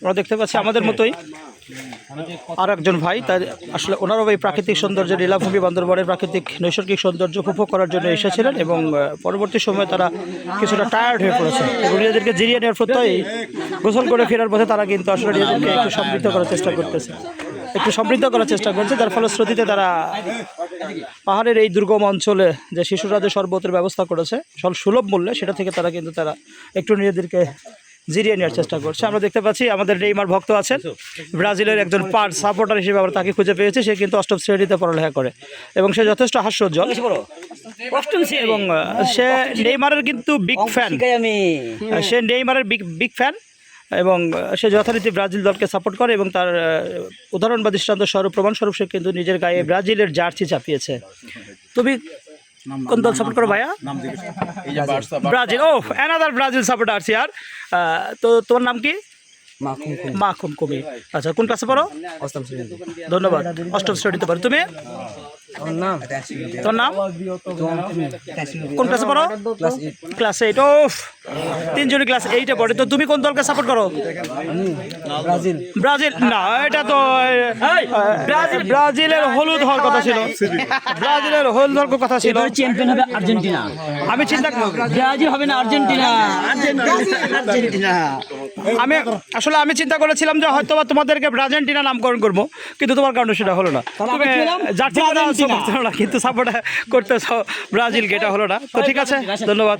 আমরা দেখতে পাচ্ছি আমাদের মতোই আর একজন ভাই, তার আসলে ওনারও এই প্রাকৃতিক সৌন্দর্য, লীলাভূমি বান্দরবনের প্রাকৃতিক নৈসর্গিক সৌন্দর্য উপভোগ করার জন্য এসেছিলেন এবং পরবর্তী সময়ে তারা কিছুটা টায়ার্ড হয়ে পড়েছে। এবং নিজেদেরকে জিরিয়ে নেওয়ার প্রত্যয় গোসল করে ফেরার পথে তারা কিন্তু আসলে নিজেদেরকে একটু সমৃদ্ধ করার চেষ্টা করতেছে। একটু সমৃদ্ধ করার চেষ্টা করছে যার ফলশ্রুতিতে তারা পাহাড়ের এই দুর্গম অঞ্চলে যে শিশুরা যে শরবতের ব্যবস্থা করেছে সল সুলভ মূল্যে সেটা থেকে তারা কিন্তু তারা একটু নিজেদেরকে জিরিয়ে নেওয়ার চেষ্টা করছে। আমরা দেখতে পাচ্ছি আমাদের নেইমার ভক্ত আছেন ব্রাজিলের একজন পার সাপোর্টার হিসেবে আমরা তাকে খুঁজে পেয়েছি সে কিন্তু অষ্টম শ্রেণীতে পড়ালেখা করে এবং সে যথেষ্ট হাস্যোজ্জ্বল। এবং সে নেইমারের কিন্তু বিগ ফ্যান সে নেইমারের বিগ বিগ ফ্যান এবং সে যথারীতি ব্রাজিল দলকে সাপোর্ট করে এবং তার উদাহরণ বা দৃষ্টান্ত স্বরূপ প্রমাণস্বরূপ সে কিন্তু নিজের গায়ে ব্রাজিলের জার্সি চাপিয়েছে। তুমি কোন দল সাপোর্ট করো ভাইয়া? ব্রাজিল ও অ্যানাদার ব্রাজিল সাপোর্ট আর তো তোমার নাম কি? মাখুন মা খুন কমি আচ্ছা কোন ক্লাসে পড়ো? অষ্টম শ্রেণি ধন্যবাদ। অষ্টম শ্রেণীতে পারো তুমি? নাম? তোর নাম? কোন ক্লাসে পড়ো? ক্লাস এইট ও তিনজনই ক্লাস এইটে পড়ে। তো তুমি কোন দলকে সাপোর্ট করো? ব্রাজিল। ব্রাজিল। না এটা তো ব্রাজিলের হলুদ হওয়ার কথা ছিল। ব্রাজিলের হলুদ হওয়ার কথা ছিল। চ্যাম্পিয়ন হবে আর্জেন্টিনা। আমি চিন্তা ব্রাজিল হবে না আর্জেন্টিনা। আর্জেন্টিনা। আমি আসলে আমি চিন্তা করেছিলাম যে হয়তো বা তোমাদেরকে ব্রাজেন্টিনা নামকরণ করব কিন্তু তোমার কারণে সেটা হলো না। জার্সি। না কিন্তু সাপোর্ট করতেছ ব্রাজিলকে এটা হলো না। তো ঠিক আছে ধন্যবাদ।